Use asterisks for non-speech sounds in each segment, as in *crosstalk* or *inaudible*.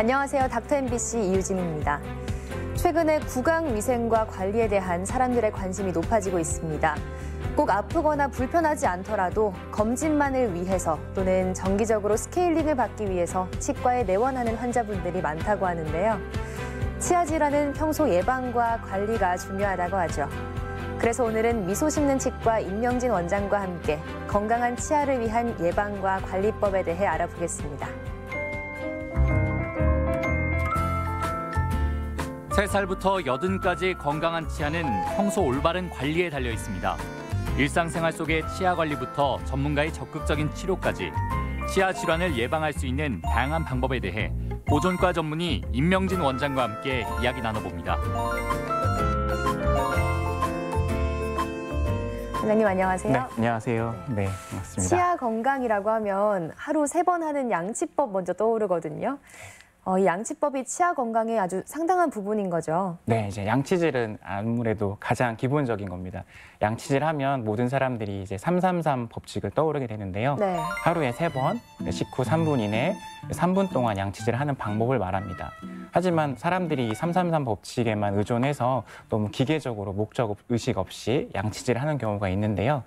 안녕하세요. 닥터 MBC 이유진입니다. 최근에 구강 위생과 관리에 대한 사람들의 관심이 높아지고 있습니다. 꼭 아프거나 불편하지 않더라도 검진만을 위해서 또는 정기적으로 스케일링을 받기 위해서 치과에 내원하는 환자분들이 많다고 하는데요. 치아 질환은 평소 예방과 관리가 중요하다고 하죠. 그래서 오늘은 미소 심는 치과 임명진 원장과 함께 건강한 치아를 위한 예방과 관리법에 대해 알아보겠습니다. 3살부터 여든까지 건강한 치아는 평소 올바른 관리에 달려 있습니다. 일상생활 속의 치아 관리부터 전문가의 적극적인 치료까지 치아 질환을 예방할 수 있는 다양한 방법에 대해 보존과 전문의 임명진 원장과 함께 이야기 나눠봅니다. 원장님 안녕하세요. 네, 안녕하세요. 네, 반갑습니다. 치아 건강이라고 하면 하루 세 번 하는 양치법 먼저 떠오르거든요. 어, 이 양치법이 치아 건강에 아주 상당한 부분인 거죠. 네, 이제 양치질은 아무래도 가장 기본적인 겁니다. 양치질 하면 모든 사람들이 이제 333 법칙을 떠오르게 되는데요. 네. 하루에 세 번, 식후 3분 이내 3분 동안 양치질을 하는 방법을 말합니다. 하지만 사람들이 333 법칙에만 의존해서 너무 기계적으로 목적 의식 없이 양치질을 하는 경우가 있는데요.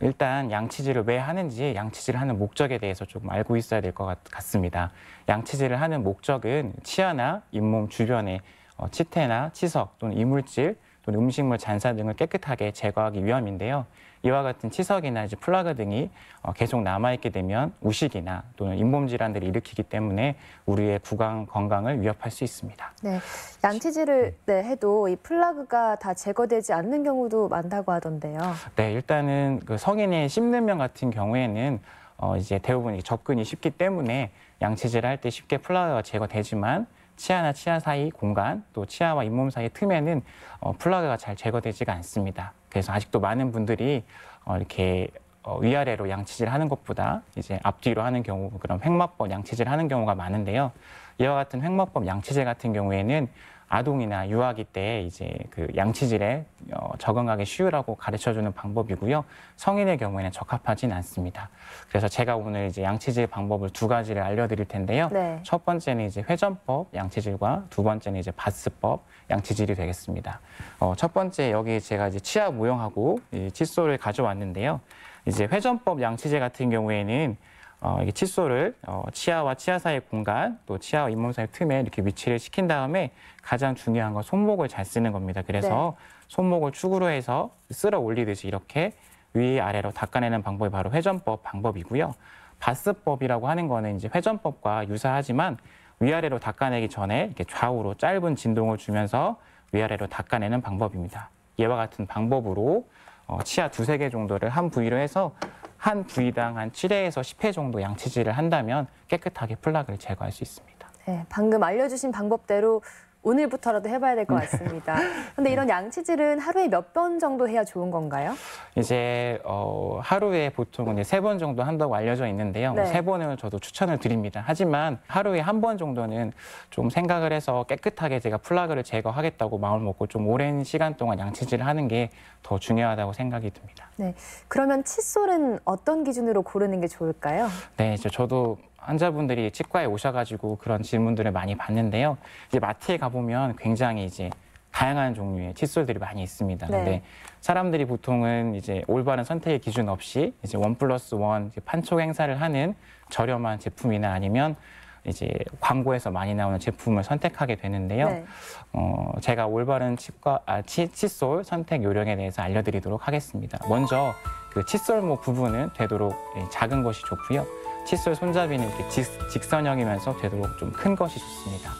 일단 양치질을 왜 하는지 양치질을 하는 목적에 대해서 조금 알고 있어야 될 것 같습니다. 양치질을 하는 목적은 치아나 잇몸 주변에 어, 치태나 치석 또는 이물질 또는 음식물 잔사 등을 깨끗하게 제거하기 위함인데요. 이와 같은 치석이나 이제 플라그 등이 어, 계속 남아있게 되면 우식이나 또는 잇몸 질환들을 일으키기 때문에 우리의 구강 건강을 위협할 수 있습니다. 네. 양치질을 네, 해도 이 플라그가 다 제거되지 않는 경우도 많다고 하던데요. 네, 일단은 그 성인의 씹는 면 같은 경우에는 어, 이제 대부분 접근이 쉽기 때문에 양치질을 할 때 쉽게 플라그가 제거되지만 치아나 치아 사이 공간 또 치아와 잇몸 사이 틈에는 어, 플라그가 잘 제거되지가 않습니다. 그래서 아직도 많은 분들이 어, 이렇게 어, 위아래로 양치질 하는 것보다 이제 앞뒤로 하는 경우 그런 횡마법 양치질 하는 경우가 많은데요. 이와 같은 횡마법 양치질 같은 경우에는 아동이나 유아기 때 이제 그 양치질에 어, 적응하기 쉬우라고 가르쳐 주는 방법이고요. 성인의 경우에는 적합하진 않습니다. 그래서 제가 오늘 이제 양치질 방법을 두 가지를 알려드릴 텐데요. 네. 첫 번째는 이제 회전법 양치질과 두 번째는 이제 바스법 양치질이 되겠습니다. 어, 첫 번째 여기 제가 이제 치아 모형하고 이 칫솔을 가져왔는데요. 이제 회전법 양치질 같은 경우에는 어, 이게 칫솔을 어, 치아와 치아 사이 공간 또 치아와 잇몸 사이 틈에 이렇게 위치를 시킨 다음에 가장 중요한 건 손목을 잘 쓰는 겁니다. 그래서 네. 손목을 축으로 해서 쓸어 올리듯이 이렇게 위 아래로 닦아내는 방법이 바로 회전법 방법이고요. 바스법이라고 하는 거는 이제 회전법과 유사하지만 위아래로 닦아내기 전에 이렇게 좌우로 짧은 진동을 주면서 위아래로 닦아내는 방법입니다. 이와 같은 방법으로 어, 치아 두세 개 정도를 한 부위로 해서 한 부위당 한 7회에서 10회 정도 양치질을 한다면 깨끗하게 플라그를 제거할 수 있습니다. 네, 방금 알려주신 방법대로 오늘부터라도 해봐야 될 것 같습니다. *laughs* 근데 이런 양치질은 하루에 몇 번 정도 해야 좋은 건가요? 이제 어, 하루에 보통 세번 정도 한다고 알려져 있는데요. 네. 세 번을 저도 추천을 드립니다. 하지만 하루에 한 번 정도는 좀 생각을 해서 깨끗하게 제가 플라그를 제거하겠다고 마음을 먹고 좀 오랜 시간 동안 양치질을 하는 게 더 중요하다고 생각이 듭니다. 네. 그러면 칫솔은 어떤 기준으로 고르는 게 좋을까요? 네, 저도 환자분들이 치과에 오셔가지고 그런 질문들을 많이 받는데요. 이제 마트에 가보면 굉장히 이제 다양한 종류의 칫솔들이 많이 있습니다. 네. 근데 사람들이 보통은 이제 올바른 선택의 기준 없이 이제 원 플러스 원 판촉 행사를 하는 저렴한 제품이나 아니면 이제 광고에서 많이 나오는 제품을 선택하게 되는데요. 네. 어, 제가 올바른 치과, 아, 치, 칫솔 선택 요령에 대해서 알려드리도록 하겠습니다. 먼저 그 칫솔목 부분은 되도록 예, 작은 것이 좋고요. 칫솔 손잡이는 이렇게 직, 직선형이면서 되도록 좀 큰 것이 좋습니다.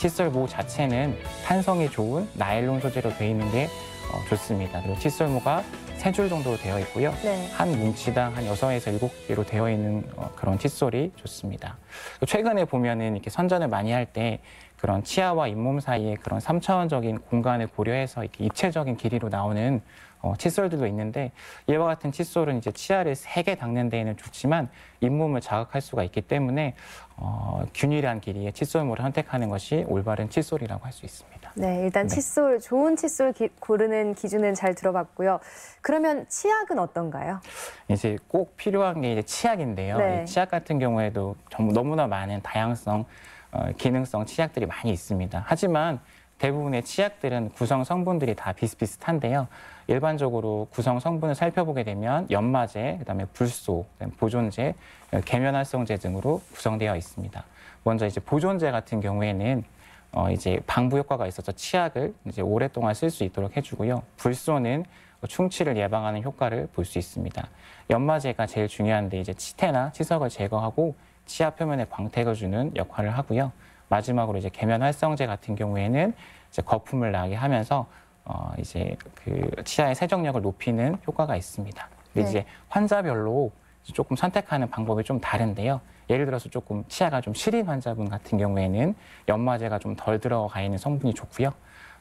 칫솔 모 자체는 탄성이 좋은 나일론 소재로 되어 있는 게 어, 좋습니다. 그리고 칫솔모가 세 줄 정도 되어 있고요. 네. 한 뭉치당 한 여섯 에서 일곱 개로 되어 있는 어, 그런 칫솔이 좋습니다. 최근에 보면은 이렇게 선전을 많이 할 때 그런 치아와 잇몸 사이에 그런 삼차원적인 공간을 고려해서 이렇게 입체적인 길이로 나오는 어, 칫솔들도 있는데 이와 같은 칫솔은 이제 치아를 세게 닦는 데에는 좋지만 잇몸을 자극할 수가 있기 때문에 어, 균일한 길이의 칫솔모를 선택하는 것이 올바른 칫솔이라고 할 수 있습니다. 네, 일단 네. 칫솔, 좋은 칫솔 기- 고르는 기준은 잘 들어봤고요. 그러면 치약은 어떤가요? 이제 꼭 필요한 게 이제 치약인데요. 네. 이 치약 같은 경우에도 정말 너무나 많은 다양성 어, 기능성 치약들이 많이 있습니다. 하지만 대부분의 치약들은 구성 성분들이 다 비슷비슷한데요. 일반적으로 구성 성분을 살펴보게 되면 연마제, 그다음에 불소, 그다음에 보존제, 계면활성제 등으로 구성되어 있습니다. 먼저 이제 보존제 같은 경우에는 어 이제 방부 효과가 있어서 치약을 이제 오랫동안 쓸 수 있도록 해주고요. 불소는 충치를 예방하는 효과를 볼 수 있습니다. 연마제가 제일 중요한데 이제 치태나 치석을 제거하고 치아 표면에 광택을 주는 역할을 하고요. 마지막으로 이제 계면 활성제 같은 경우에는 이제 거품을 나게 하면서 어 이제 그 치아의 세정력을 높이는 효과가 있습니다. 근데 네. 이제 환자별로 조금 선택하는 방법이 좀 다른데요. 예를 들어서 조금 치아가 좀 시린 환자분 같은 경우에는 연마제가 좀 덜 들어가 있는 성분이 좋고요.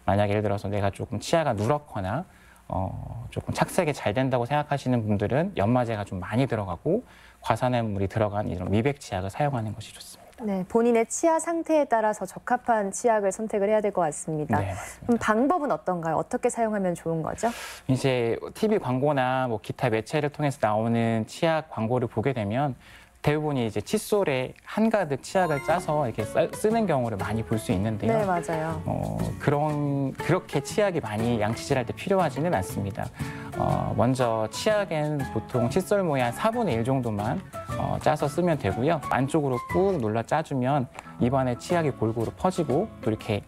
만약 예를 들어서 내가 조금 치아가 누렇거나 어, 조금 착색이 잘 된다고 생각하시는 분들은 연마제가 좀 많이 들어가고 과산화물이 들어간 이런 미백 치약을 사용하는 것이 좋습니다. 네, 본인의 치아 상태에 따라서 적합한 치약을 선택을 해야 될 것 같습니다. 네. 그럼 방법은 어떤가요? 어떻게 사용하면 좋은 거죠? 이제 TV 광고나 뭐 기타 매체를 통해서 나오는 치약 광고를 보게 되면 대부분이 이제 칫솔에 한가득 치약을 짜서 이렇게 써- 쓰는 경우를 많이 볼 수 있는데요. 네, 맞아요. 어, 그런 그렇게 치약이 많이 양치질할 때 필요하지는 않습니다. 어, 먼저 치약엔 보통 칫솔 모의 한 4분의 1 정도만 어, 짜서 쓰면 되고요. 안쪽으로 꾹 눌러 짜주면 입안에 치약이 골고루 퍼지고 또 이렇게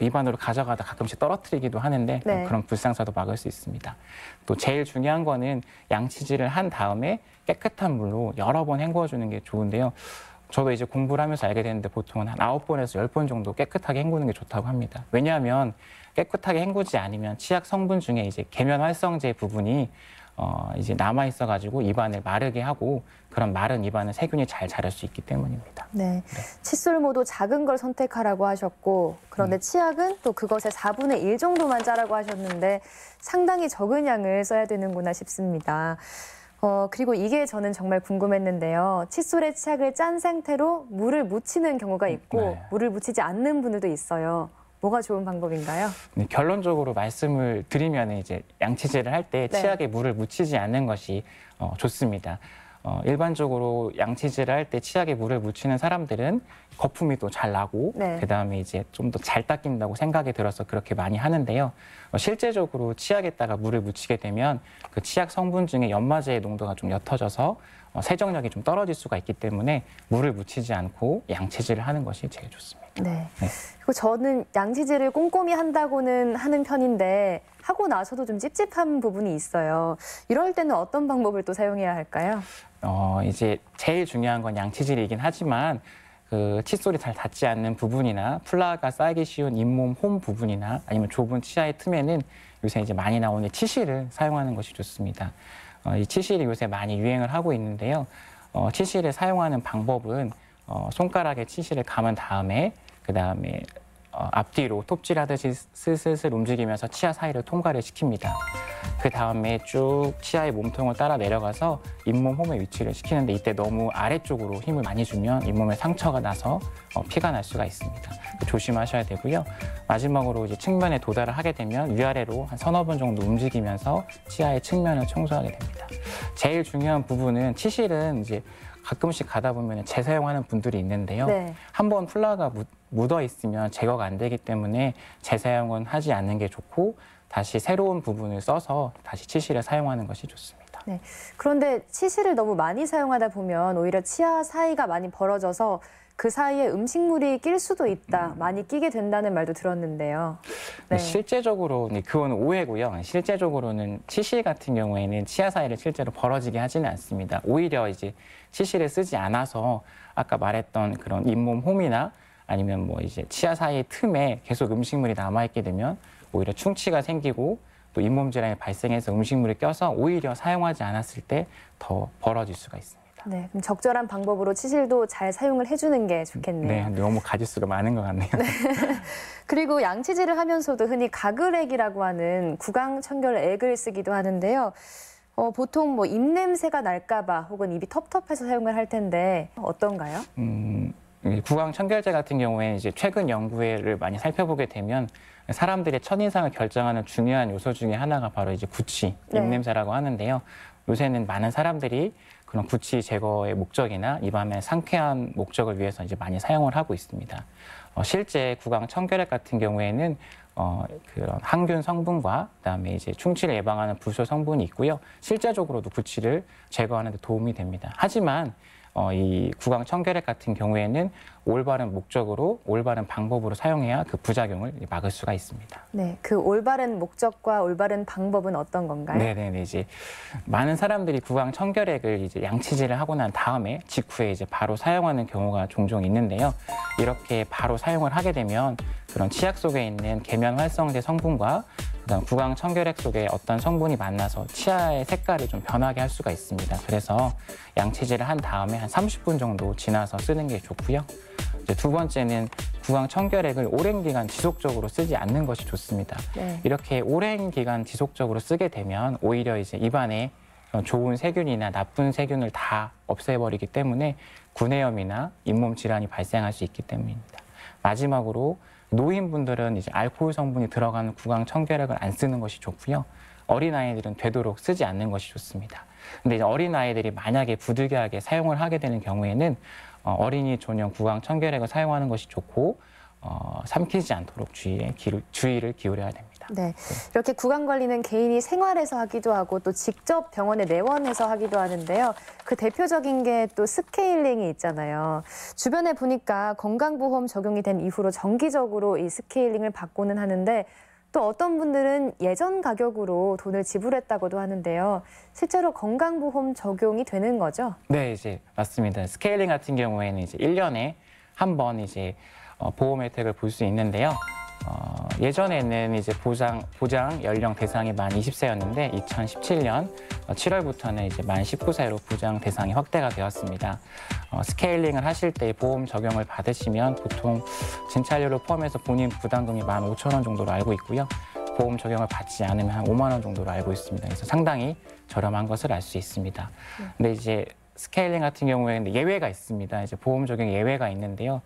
입안으로 가져가다 가끔씩 떨어뜨리기도 하는데 네. 그런 불상사도 막을 수 있습니다. 또 제일 중요한 거는 양치질을 한 다음에 깨끗한 물로 여러 번 헹궈 주는 게 좋은데요. 저도 이제 공부를 하면서 알게 됐는데 보통은 한 아홉 번에서 열 번 정도 깨끗하게 헹구는 게 좋다고 합니다. 왜냐하면 깨끗하게 헹구지 않으면 치약 성분 중에 이제 계면 활성제 부분이 어 이제 남아 있어 가지고 입안을 마르게 하고 그런 마른 입안은 세균이 잘 자랄 수 있기 때문입니다. 네. 칫솔모도 작은 걸 선택하라고 하셨고, 음. 그런데 치약은 또 그것의 4분의 1 정도만 짜라고 하셨는데 상당히 적은 양을 써야 되는구나 싶습니다. 어, 그리고 이게 저는 정말 궁금했는데요. 칫솔에 치약을 짠 상태로 물을 묻히는 경우가 있고, 네. 물을 묻히지 않는 분들도 있어요. 뭐가 좋은 방법인가요? 네, 결론적으로 말씀을 드리면 이제 양치질을 할때 네. 치약에 물을 묻히지 않는 것이 어, 좋습니다. 어, 일반적으로 양치질을 할 때 치약에 물을 묻히는 사람들은 거품이 또 잘 나고 네. 그다음에 이제 좀 더 잘 닦인다고 생각이 들어서 그렇게 많이 하는데요. 어, 실제적으로 치약에다가 물을 묻히게 되면 그 치약 성분 중에 연마제의 농도가 좀 옅어져서 어, 세정력이 좀 떨어질 수가 있기 때문에 물을 묻히지 않고 양치질을 하는 것이 제일 좋습니다. 네. 네. 그리고 저는 양치질을 꼼꼼히 한다고는 하는 편인데 하고 나서도 좀 찝찝한 부분이 있어요. 이럴 때는 어떤 방법을 또 사용해야 할까요? 어, 이제 제일 중요한 건 양치질이긴 하지만 그 칫솔이 잘 닿지 않는 부분이나 플라가 쌓이기 쉬운 잇몸 홈 부분이나 아니면 좁은 치아의 틈에는 요새 이제 많이 나오는 치실을 사용하는 것이 좋습니다. 어, 이 치실이 요새 많이 유행을 하고 있는데요. 어, 치실을 사용하는 방법은 어, 손가락에 치실을 감은 다음에 그 다음에 어, 앞뒤로 톱질하듯이 슬슬슬 움직이면서 치아 사이를 통과를 시킵니다. 그 다음에 쭉 치아의 몸통을 따라 내려가서 잇몸 홈에 위치를 시키는데 이때 너무 아래쪽으로 힘을 많이 주면 잇몸에 상처가 나서 어, 피가 날 수가 있습니다. 조심하셔야 되고요. 마지막으로 이제 측면에 도달을 하게 되면 위아래로 한 서너 번 정도 움직이면서 치아의 측면을 청소하게 됩니다. 제일 중요한 부분은 치실은 이제 가끔씩 가다 보면 재사용하는 분들이 있는데요. 네. 한번 플라가 묻- 묻어 있으면 제거가 안 되기 때문에 재사용은 하지 않는 게 좋고 다시 새로운 부분을 써서 다시 치실을 사용하는 것이 좋습니다. 그런데 치실을 너무 많이 사용하다 보면 오히려 치아 사이가 많이 벌어져서 그 사이에 음식물이 낄 수도 있다, 많이 끼게 된다는 말도 들었는데요. 네. 실제적으로 네, 그건 오해고요. 실제적으로는 치실 같은 경우에는 치아 사이를 실제로 벌어지게 하지는 않습니다. 오히려 이제 치실을 쓰지 않아서 아까 말했던 그런 잇몸 홈이나 아니면 뭐 이제 치아 사이 틈에 계속 음식물이 남아 있게 되면 오히려 충치가 생기고 또 잇몸 질환이 발생해서 음식물이 껴서 오히려 사용하지 않았을 때 더 벌어질 수가 있습니다. 네, 그럼 적절한 방법으로 치실도 잘 사용을 해주는 게 좋겠네요. 네, 너무 가짓수가 많은 것 같네요. *laughs* 그리고 양치질을 하면서도 흔히 가글액이라고 하는 구강청결액을 쓰기도 하는데요. 어, 보통 뭐 입냄새가 날까봐 혹은 입이 텁텁해서 사용을 할 텐데 어떤가요? 음, 이 구강 청결제 같은 경우에 이제 최근 연구를 많이 살펴보게 되면 사람들의 첫인상을 결정하는 중요한 요소 중에 하나가 바로 이제 구취, 네. 입냄새라고 하는데요. 요새는 많은 사람들이 그런 구취 제거의 목적이나 입안의 상쾌한 목적을 위해서 이제 많이 사용을 하고 있습니다. 어, 실제 구강 청결액 같은 경우에는 어, 그런 항균 성분과 그다음에 이제 충치를 예방하는 불소 성분이 있고요. 실제적으로도 구취를 제거하는 데 도움이 됩니다. 하지만 어, 이 구강 청결액 같은 경우에는 올바른 목적으로 올바른 방법으로 사용해야 그 부작용을 막을 수가 있습니다. 네, 그 올바른 목적과 올바른 방법은 어떤 건가요? 네네네 이제 많은 사람들이 구강 청결액을 이제 양치질을 하고 난 다음에 직후에 이제 바로 사용하는 경우가 종종 있는데요. 이렇게 바로 사용을 하게 되면 그런 치약 속에 있는 계면 활성제 성분과 구강 청결액 속에 어떤 성분이 만나서 치아의 색깔을 좀 변하게 할 수가 있습니다. 그래서 양치질을 한 다음에 한 30분 정도 지나서 쓰는 게 좋고요. 두 번째는 구강 청결액을 오랜 기간 지속적으로 쓰지 않는 것이 좋습니다. 네. 이렇게 오랜 기간 지속적으로 쓰게 되면 오히려 이제 입안에 좋은 세균이나 나쁜 세균을 다 없애버리기 때문에 구내염이나 잇몸 질환이 발생할 수 있기 때문입니다. 마지막으로 노인분들은 이제 알코올 성분이 들어가는 구강 청결액을 안 쓰는 것이 좋고요. 어린아이들은 되도록 쓰지 않는 것이 좋습니다. 근데 이제 어린아이들이 만약에 부득이하게 사용을 하게 되는 경우에는 어, 어린이 전용 구강 청결액을 사용하는 것이 좋고 어, 삼키지 않도록 주의에 기, 주의를 기울여야 됩니다. 네, 이렇게 구강 관리는 개인이 생활에서 하기도 하고 또 직접 병원에 내원해서 하기도 하는데요. 그 대표적인 게 또 스케일링이 있잖아요. 주변에 보니까 건강보험 적용이 된 이후로 정기적으로 이 스케일링을 받고는 하는데 또 어떤 분들은 예전 가격으로 돈을 지불했다고도 하는데요. 실제로 건강보험 적용이 되는 거죠? 네, 이제 맞습니다. 스케일링 같은 경우에는 이제 1년에 한 번 이제 어, 보험 혜택을 볼 수 있는데요. 어, 예전에는 이제 보장, 보장 연령 대상이 만 20세였는데 2017년 7월부터는 이제 만 19세로 보장 대상이 확대가 되었습니다. 어, 스케일링을 하실 때 보험 적용을 받으시면 보통 진찰료를 포함해서 본인 부담금이 만 5천 원 정도로 알고 있고요. 보험 적용을 받지 않으면 한 5만 원 정도로 알고 있습니다. 그래서 상당히 저렴한 것을 알 수 있습니다. 근데 이제 스케일링 같은 경우에는 예외가 있습니다. 이제 보험 적용 예외가 있는데요.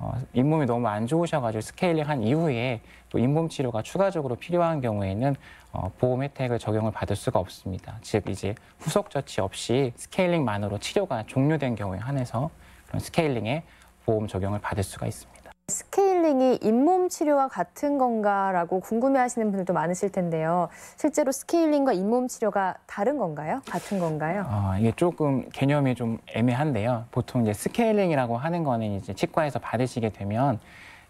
어, 잇몸이 너무 안 좋으셔가지고 스케일링 한 이후에 또 잇몸 치료가 추가적으로 필요한 경우에는 어, 보험 혜택을 적용을 받을 수가 없습니다. 즉 이제 후속 조치 없이 스케일링만으로 치료가 종료된 경우에 한해서 그런 스케일링에 보험 적용을 받을 수가 있습니다. 스케일링이 잇몸 치료와 같은 건가라고 궁금해하시는 분들도 많으실 텐데요. 실제로 스케일링과 잇몸 치료가 다른 건가요? 같은 건가요? 어, 이게 조금 개념이 좀 애매한데요. 보통 이제 스케일링이라고 하는 거는 이제 치과에서 받으시게 되면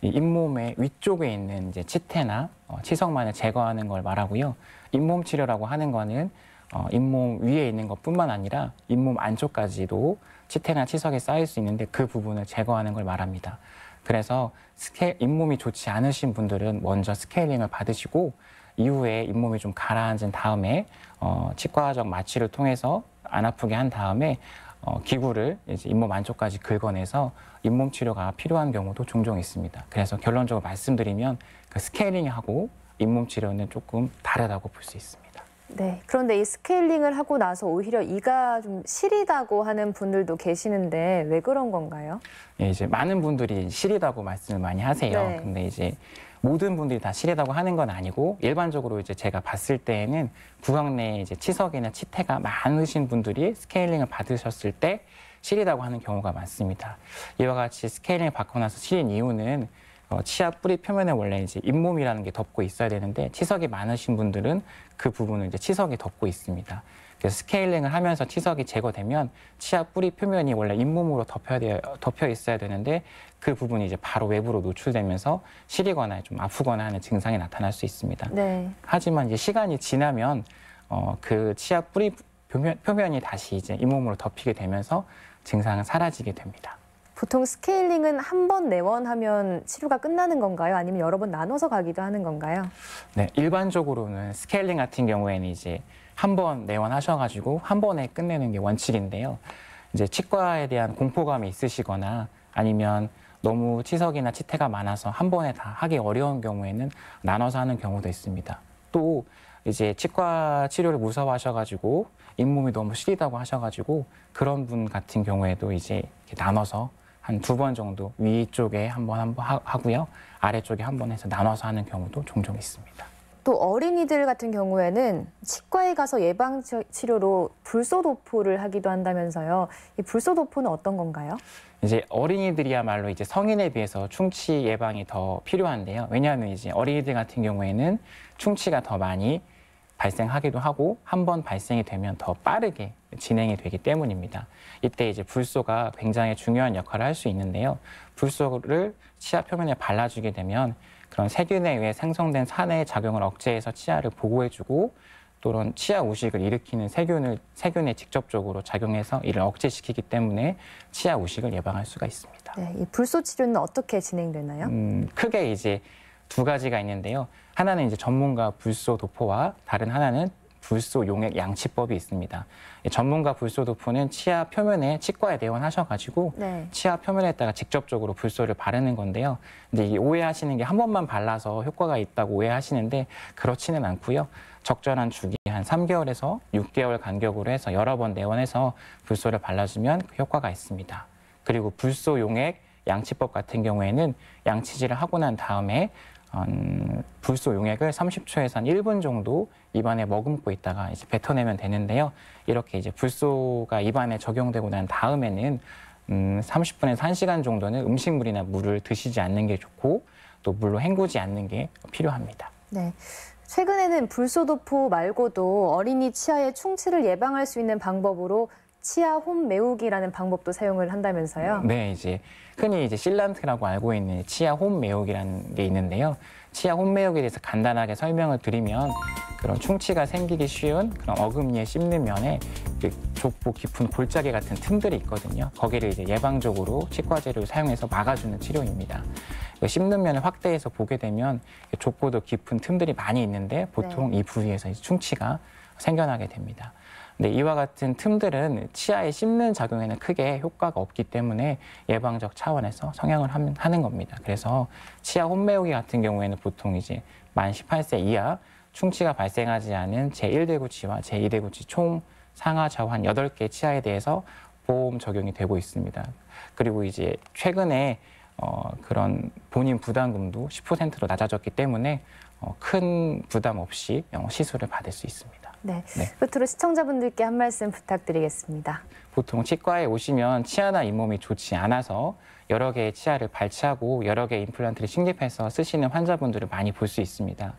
이 잇몸의 위쪽에 있는 이제 치태나 어, 치석만을 제거하는 걸 말하고요. 잇몸 치료라고 하는 거는 어, 잇몸 위에 있는 것뿐만 아니라 잇몸 안쪽까지도 치태나 치석이 쌓일 수 있는데 그 부분을 제거하는 걸 말합니다. 그래서 스케 잇몸이 좋지 않으신 분들은 먼저 스케일링을 받으시고 이후에 잇몸이 좀 가라앉은 다음에 어, 치과적 마취를 통해서 안 아프게 한 다음에 어, 기구를 이제 잇몸 안쪽까지 긁어내서 잇몸 치료가 필요한 경우도 종종 있습니다. 그래서 결론적으로 말씀드리면 그 스케일링하고 잇몸 치료는 조금 다르다고 볼 수 있습니다. 네. 그런데 이 스케일링을 하고 나서 오히려 이가 좀 시리다고 하는 분들도 계시는데 왜 그런 건가요? 예, 이제 많은 분들이 시리다고 말씀을 많이 하세요. 네. 근데 이제 모든 분들이 다 시리다고 하는 건 아니고 일반적으로 이제 제가 봤을 때에는 구강 내에 이제 치석이나 치태가 많으신 분들이 스케일링을 받으셨을 때 시리다고 하는 경우가 많습니다. 이와 같이 스케일링을 받고 나서 시린 이유는 어, 치아 뿌리 표면에 원래 이제 잇몸이라는 게 덮고 있어야 되는데 치석이 많으신 분들은 그 부분을 이제 치석이 덮고 있습니다. 그래서 스케일링을 하면서 치석이 제거되면 치아 뿌리 표면이 원래 잇몸으로 덮여 덮여 있어야 되는데 그 부분이 이제 바로 외부로 노출되면서 시리거나 좀 아프거나 하는 증상이 나타날 수 있습니다. 네. 하지만 이제 시간이 지나면 어, 그 치아 뿌리 표면, 표면이 다시 이제 잇몸으로 덮이게 되면서 증상은 사라지게 됩니다. 보통 스케일링은 한 번 내원하면 치료가 끝나는 건가요? 아니면 여러 번 나눠서 가기도 하는 건가요? 네, 일반적으로는 스케일링 같은 경우에는 이제 한 번 내원하셔가지고 한 번에 끝내는 게 원칙인데요. 이제 치과에 대한 공포감이 있으시거나 아니면 너무 치석이나 치태가 많아서 한 번에 다 하기 어려운 경우에는 나눠서 하는 경우도 있습니다. 또 이제 치과 치료를 무서워하셔가지고 잇몸이 너무 시리다고 하셔가지고 그런 분 같은 경우에도 이제 나눠서 한 두 번 정도 위쪽에 한 번 한 번 하고요 아래쪽에 한 번 해서 나눠서 하는 경우도 종종 있습니다. 또 어린이들 같은 경우에는 치과에 가서 예방 치- 치료로 불소도포를 하기도 한다면서요. 이 불소도포는 어떤 건가요? 이제 어린이들이야말로 이제 성인에 비해서 충치 예방이 더 필요한데요. 왜냐하면 이제 어린이들 같은 경우에는 충치가 더 많이 발생하기도 하고 한 번 발생이 되면 더 빠르게 진행이 되기 때문입니다. 이때 이제 불소가 굉장히 중요한 역할을 할 수 있는데요. 불소를 치아 표면에 발라주게 되면 그런 세균에 의해 생성된 산의 작용을 억제해서 치아를 보호해주고 또는 치아 우식을 일으키는 세균을 세균에 직접적으로 작용해서 이를 억제시키기 때문에 치아 우식을 예방할 수가 있습니다. 네, 이 불소 치료는 어떻게 진행되나요? 음, 크게 이제 두 가지가 있는데요. 하나는 이제 전문가 불소 도포와 다른 하나는 불소 용액 양치법이 있습니다. 이 전문가 불소 도포는 치아 표면에 치과에 내원하셔가지고 네. 치아 표면에다가 직접적으로 불소를 바르는 건데요. 근데 이 오해하시는 게 한 번만 발라서 효과가 있다고 오해하시는데 그렇지는 않고요. 적절한 주기 한 3개월에서 6개월 간격으로 해서 여러 번 내원해서 불소를 발라주면 그 효과가 있습니다. 그리고 불소 용액 양치법 같은 경우에는 양치질을 하고 난 다음에 음, 불소 용액을 30초에서 한 1분 정도 입안에 머금고 있다가 이제 뱉어내면 되는데요. 이렇게 이제 불소가 입안에 적용되고 난 다음에는 음, 30분에서 1시간 정도는 음식물이나 물을 드시지 않는 게 좋고 또 물로 헹구지 않는 게 필요합니다. 네. 최근에는 불소도포 말고도 어린이 치아의 충치를 예방할 수 있는 방법으로 치아 홈 메우기라는 방법도 사용을 한다면서요. 네, 이제 흔히 이제 실란트라고 알고 있는 치아 홈 메우기라는 게 있는데요. 치아 홈 메우기에 대해서 간단하게 설명을 드리면 그런 충치가 생기기 쉬운 그런 어금니에 씹는 면에 그 좁고 깊은 골짜기 같은 틈들이 있거든요. 거기를 이제 예방적으로 치과제를 사용해서 막아주는 치료입니다. 그 씹는 면을 확대해서 보게 되면 좁고도 깊은 틈들이 많이 있는데 보통 이 부위에서 충치가 생겨나게 됩니다. 근데 이와 같은 틈들은 치아에 씹는 작용에는 크게 효과가 없기 때문에 예방적 차원에서 성형을 하는 겁니다. 그래서 치아 홈메우기 같은 경우에는 보통 이제 만 18세 이하 충치가 발생하지 않은 제1대구치와 제2대구치 총 상하 좌우 한 8개 치아에 대해서 보험 적용이 되고 있습니다. 그리고 이제 최근에 어, 그런 본인 부담금도 10%로 낮아졌기 때문에 어, 큰 부담 없이 어, 시술을 받을 수 있습니다. 네. 네. 끝으로 시청자분들께 한 말씀 부탁드리겠습니다. 보통 치과에 오시면 치아나 잇몸이 좋지 않아서 여러 개의 치아를 발치하고 여러 개의 임플란트를 식립해서 쓰시는 환자분들을 많이 볼 수 있습니다.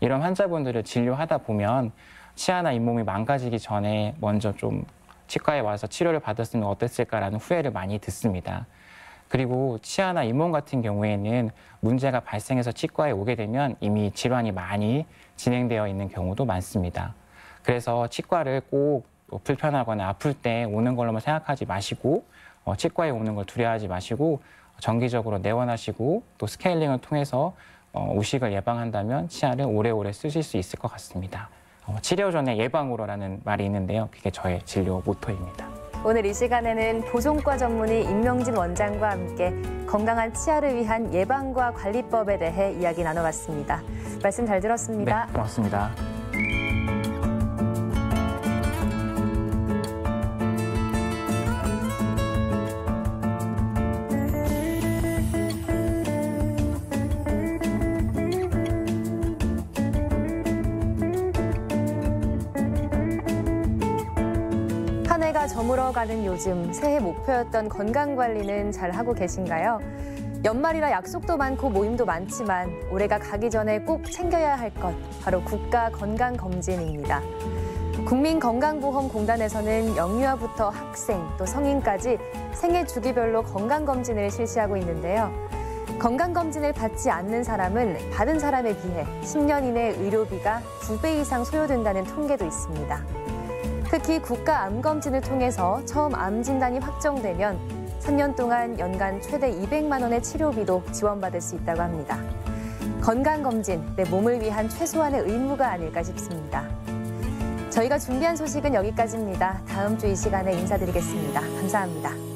이런 환자분들을 진료하다 보면 치아나 잇몸이 망가지기 전에 먼저 좀 치과에 와서 치료를 받았으면 어땠을까라는 후회를 많이 듣습니다. 그리고 치아나 잇몸 같은 경우에는 문제가 발생해서 치과에 오게 되면 이미 질환이 많이 진행되어 있는 경우도 많습니다. 그래서 치과를 꼭 불편하거나 아플 때 오는 걸로만 생각하지 마시고 어, 치과에 오는 걸 두려워하지 마시고 정기적으로 내원하시고 또 스케일링을 통해서 어, 우식을 예방한다면 치아를 오래오래 쓰실 수 있을 것 같습니다. 어, 치료 전에 예방으로라는 말이 있는데요. 그게 저의 진료 모토입니다. 오늘 이 시간에는 보존과 전문의 임명진 원장과 함께 건강한 치아를 위한 예방과 관리법에 대해 이야기 나눠봤습니다. 말씀 잘 들었습니다. 네, 고맙습니다. 저물어가는 요즘 새해 목표였던 건강 관리는 잘 하고 계신가요? 연말이라 약속도 많고 모임도 많지만 올해가 가기 전에 꼭 챙겨야 할 것 바로 국가 건강 검진입니다. 국민건강보험공단에서는 영유아부터 학생 또 성인까지 생애 주기별로 건강 검진을 실시하고 있는데요. 건강 검진을 받지 않는 사람은 받은 사람에 비해 10년 이내 의료비가 2배 이상 소요된다는 통계도 있습니다. 특히 국가 암 검진을 통해서 처음 암 진단이 확정되면 3년 동안 연간 최대 200만 원의 치료비도 지원받을 수 있다고 합니다. 건강 검진 내 몸을 위한 최소한의 의무가 아닐까 싶습니다. 저희가 준비한 소식은 여기까지입니다. 다음 주 이 시간에 인사드리겠습니다. 감사합니다.